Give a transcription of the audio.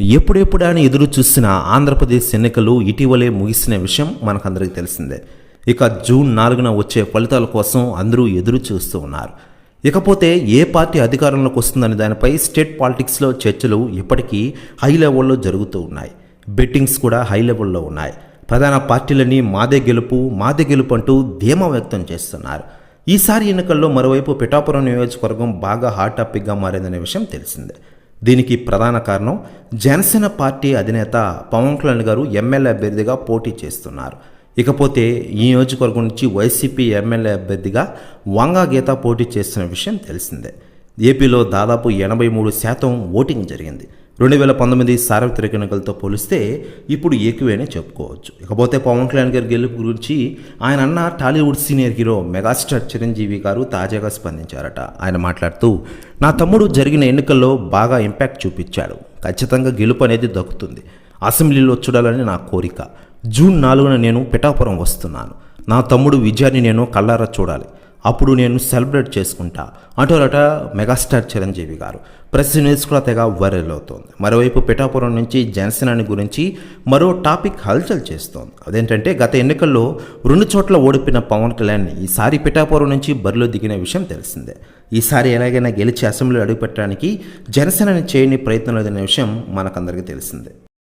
ఎప్పుడెప్పుడు అని ఎదురు చూసిన ఆంధ్రప్రదేశ్ ఎన్నికలు ఇటీవలే ముగిసిన విషయం మనకందరికీ తెలిసిందే. ఇక జూన్ నాలుగున వచ్చే ఫలితాల కోసం అందరూ ఎదురు చూస్తూ ఉన్నారు. ఇకపోతే ఏ పార్టీ అధికారంలోకి వస్తుందనే దానిపై స్టేట్ పాలిటిక్స్లో చర్చలు ఇప్పటికీ హై లెవెల్లో జరుగుతూ ఉన్నాయి. బెట్టింగ్స్ కూడా హై లెవెల్లో ఉన్నాయి. ప్రధాన పార్టీలని మాదే గెలుపు మాదే గెలుపు అంటూ ధీమా వ్యక్తం చేస్తున్నారు. ఈసారి ఎన్నికల్లో మరోవైపు పిఠాపురం నియోజకవర్గం బాగా హాట్ టాపిక్గా మారిందనే విషయం తెలిసిందే. దీనికి ప్రధాన కారణం జనసేన పార్టీ అధినేత పవన్ కళ్యాణ్ గారు ఎమ్మెల్యే అభ్యర్థిగా పోటీ చేస్తున్నారు. ఇకపోతే ఈ నియోజకవర్గం నుంచి వైసీపీ ఎమ్మెల్యే అభ్యర్థిగా వంగా గీత పోటీ చేస్తున్న విషయం తెలిసిందే. ఏపీలో దాదాపు ఎనభై మూడు శాతం ఓటింగ్ జరిగింది. రెండు వేల పంతొమ్మిది సార్వత్రిక ఎన్నికలతో పోలిస్తే ఇప్పుడు ఎక్కువేనే చెప్పుకోవచ్చు. ఇకపోతే పవన్ కళ్యాణ్ గారి గెలుపు గురించి ఆయన అన్న Tollywood senior hero megastar Chiranjeevi garu తాజాగా స్పందించారట. ఆయన మాట్లాడుతూ నా తమ్ముడు జరిగిన ఎన్నికల్లో బాగా ఇంపాక్ట్ చూపించాడు. ఖచ్చితంగా గెలుపు అనేది దక్కుతుంది. అసెంబ్లీలో చూడాలని నా కోరిక. జూన్ నాలుగున నేను పిఠాపురం వస్తున్నాను. నా తమ్ముడు విజయాన్ని నేను కళ్ళారా చూడాలి. అప్పుడు నేను సెలబ్రేట్ చేసుకుంటా. అంటారట మెగాస్టార్ చిరంజీవి గారు. ప్రెస్ న్యూస్ కూడా తెగ వైరల్ అవుతోంది. మరోవైపు పిఠాపురం నుంచి జనసేనాని గురించి మరో టాపిక్ హల్చల్ చేస్తోంది. అదేంటంటే గత ఎన్నికల్లో రెండు చోట్ల ఓడిపోయిన పవన్ కళ్యాణ్ ఈసారి పిఠాపురం నుంచి బరిలో దిగిన విషయం తెలిసిందే. ఈసారి ఎలాగైనా గెలిచి అసెంబ్లీలో అడుగుపెట్టడానికి జనసేనని చేయని ప్రయత్నం లేదనే విషయం మనకందరికీ తెలిసిందే.